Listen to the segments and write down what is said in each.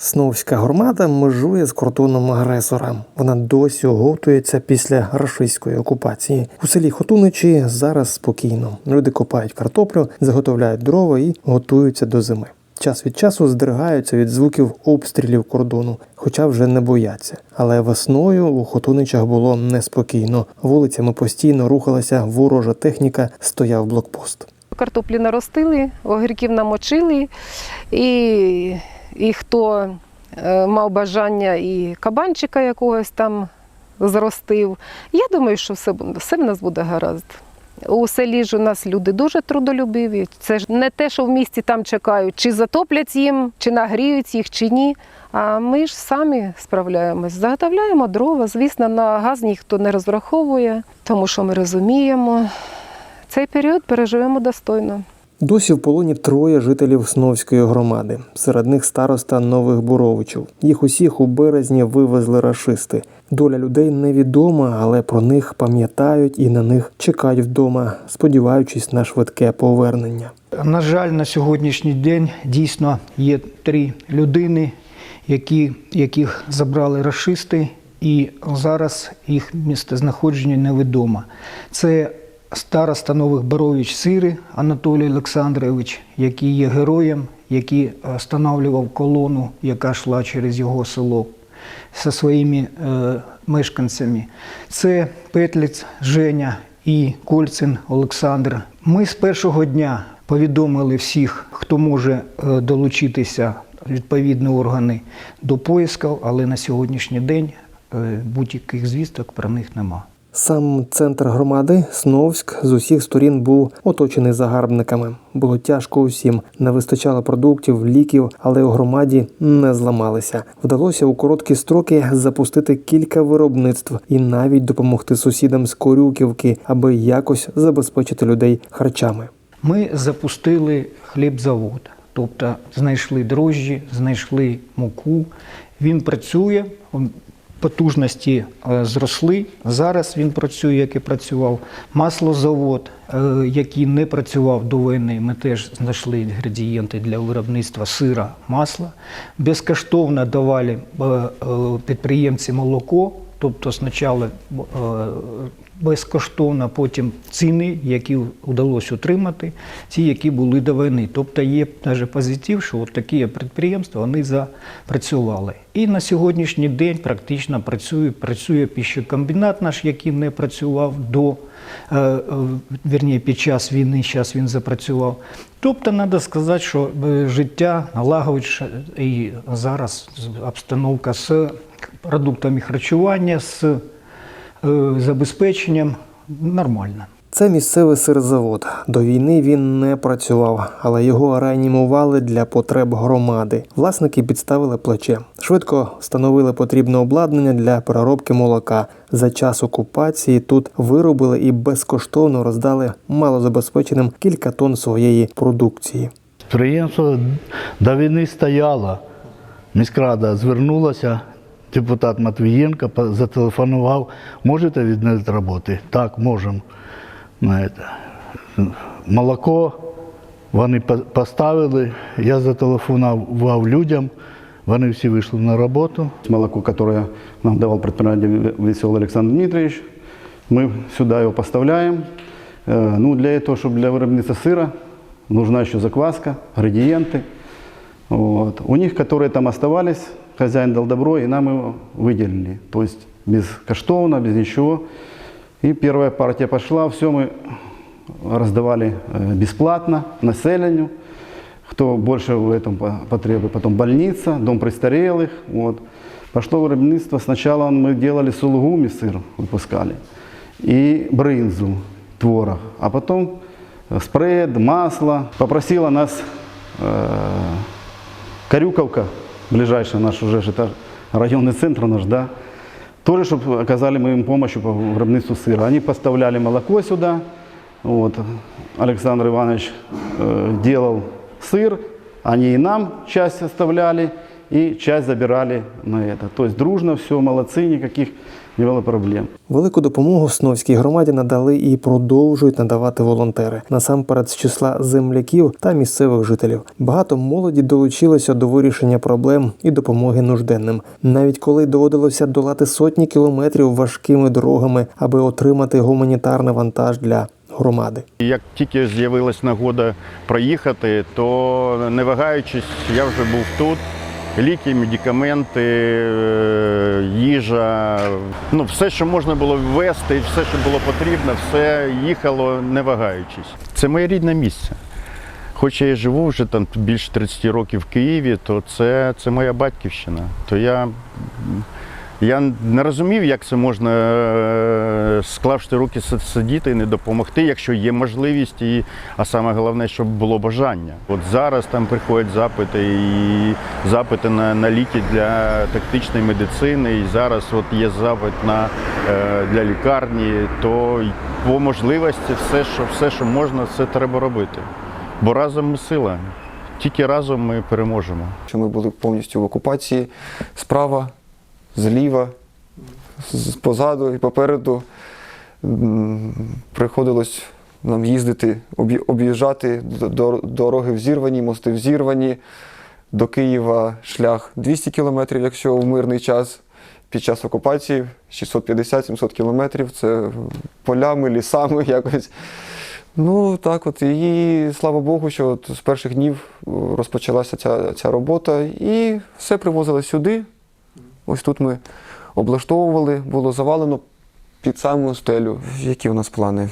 Сновська громада межує з кордоном агресора. Вона досі оговтується після рашистської окупації. У селі Хотуничі зараз спокійно. Люди копають картоплю, заготовляють дрова і готуються до зими. Час від часу здригаються від звуків обстрілів кордону, хоча вже не бояться. Але весною у Хотуничах було неспокійно. Вулицями постійно рухалася ворожа техніка, стояв блокпост. Картоплі наростили, огірків намочили, і, і хто е, мав бажання і кабанчика якогось там зростив. Я думаю, що все, все в нас буде гаразд. У селі ж у нас люди дуже трудолюбиві. Це ж не те, що в місті там чекають, чи затоплять їм, чи нагріють їх, чи ні. А ми ж самі справляємось. Заготовляємо дрова. Звісно, на газ ніхто не розраховує, тому що ми розуміємо. Цей період переживемо достойно. Досі в полоні троє жителів Сновської громади. Серед них староста Нових Буровичів. Їх усіх у березні вивезли рашисти. Доля людей невідома, але про них пам'ятають і на них чекають вдома, сподіваючись на швидке повернення. На жаль, на сьогоднішній день дійсно є три людини, які, яких забрали рашисти, і зараз їх місцезнаходження невідомо. Це староста Нових Борович Сири Анатолій Олександрович, який є героєм, який встановлював колону, яка йшла через його село зі своїми е, мешканцями. Це Петліць Женя і Кольцин Олександр. Ми з першого дня повідомили всіх, хто може е, долучитися відповідні органи до поисків, але на сьогоднішній день е, будь-яких звісток про них нема. Сам центр громади Сновськ з усіх сторін був оточений загарбниками. Було тяжко усім, не вистачало продуктів, ліків, але у громаді не зламалися. Вдалося у короткі строки запустити кілька виробництв і навіть допомогти сусідам з Корюківки, аби якось забезпечити людей харчами. Ми запустили хлібзавод, тобто знайшли дрожжі, знайшли муку. Він працює, потужності е, зросли. Зараз він працює, як і працював. Маслозавод, е, який не працював до війни, ми теж знайшли інгредієнти для виробництва сира, масла. Безкоштовно давали е, підприємці молоко. Тобто спочатку безкоштовно, потім ціни, які вдалося отримати, ті, які були до війни. Тобто є навіть позитив, що от такі підприємства вони запрацювали. І на сьогоднішній день практично працює, працює піщокомбінат наш, який не працював до е, е, вірні, під час війни, зараз він запрацював. Тобто, треба сказати, що е, життя налагодиться і зараз обстановка з продуктами харчування, з забезпеченням нормально. Це місцевий сирзавод. До війни він не працював, але його реанімували для потреб громади. Власники підставили плече. Швидко встановили потрібне обладнання для переробки молока. За час окупації тут виробили і безкоштовно роздали малозабезпеченим кілька тонн своєї продукції. Підприємство до війни стояло. Міськрада звернулася, депутат Матвієнко по- зателефонував, можете відновити роботи? Так, можемо. Знаєте, Молоко вони по- поставили, я зателефонував людям, вони всі вийшли на роботу. молоко, которое нам давал предприниматель Веселый Александр Дмитриевич. Мы сюда его поставляем. Э, Ну, для этого, чтобы для виробництва сыра, нужна еще закваска, градиенты. Вот. У них, которые там оставались, хозяин дал добро, и нам его выделили. То есть безкоштовно, без ничего. И первая партия пошла, все мы раздавали э, бесплатно населению кто больше в этом по- потребует. Потом больница, дом престарелых. Вот. Пошло виробництво. Сначала мы делали сулугумі сыр, выпускали, и брынзу, творог. А потом э, спред, масло. Попросила нас э, Карюковка, ближайший наш уже ж это районный центр наш, да, тоже, чтобы оказали мы им помощь по виробництву сыра. Они поставляли молоко сюда, вот. Александр Иванович э, делал сыр, они и нам часть оставляли, и часть забирали на это. То есть дружно все, молодцы, никаких не было проблем. Велику допомогу Сновській громаді надали і продовжують надавати волонтери насамперед з числа земляків та місцевих жителів. Багато молоді долучилося до вирішення проблем і допомоги нужденним, навіть коли доводилося долати сотні кілометрів важкими дорогами, аби отримати гуманітарний вантаж для громади. Як тільки з'явилась нагода проїхати, то не вагаючись, я вже був тут. Ліки, медикаменти, е, їжа, ну все, що можна було ввести, все, що було потрібно, все їхало не вагаючись. Це моє рідне місце. Хоч я живу вже там більше 30 років в Києві, то це, це моя батьківщина. То я, я не розумів, як це можна, е, склавши руки, сидіти і не допомогти, якщо є можливість, і, а саме головне, щоб було бажання. От зараз там приходять запити і запити на, на ліки для тактичної медицини, і зараз от є запит на, е, для лікарні, то по можливості все, що, все, що можна, все треба робити. Бо разом ми сила. Тільки разом ми переможемо. ми були повністю в окупації справа, зліва, позаду і попереду. Приходилось нам їздити, об'їжджати, дороги взірвані, мости взірвані. До Києва шлях 200 кілометрів, якщо в мирний час. Під час окупації 650-700 кілометрів. Це полями, лісами якось. Ну так, от і слава Богу, що от з перших днів е, розпочалася ця, ця робота, і все привозили сюди. Ось тут ми облаштовували, було завалено під саму стелю. Які у нас плани?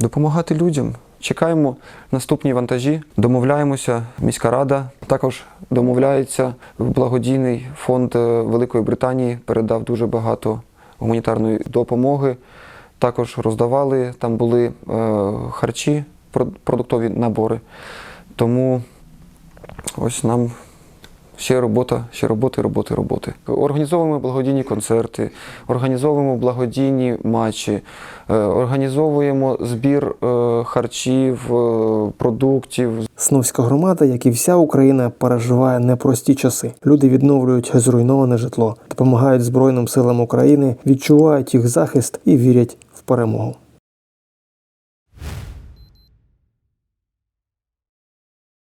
Допомагати людям. Чекаємо наступні вантажі, домовляємося. Міська рада також домовляється. Благодійний фонд е, Великої Британії передав дуже багато гуманітарної допомоги. Також роздавали, там були е, харчі, прод- продуктові набори. Тому ось нам ще робота, ще роботи, роботи, роботи. Організовуємо благодійні концерти, організовуємо благодійні матчі, е, організовуємо збір е, харчів, е, продуктів, Сновська громада, як і вся Україна, переживає непрості часи. Люди відновлюють зруйноване житло, допомагають Збройним силам України, відчувають їх захист і вірять в перемогу.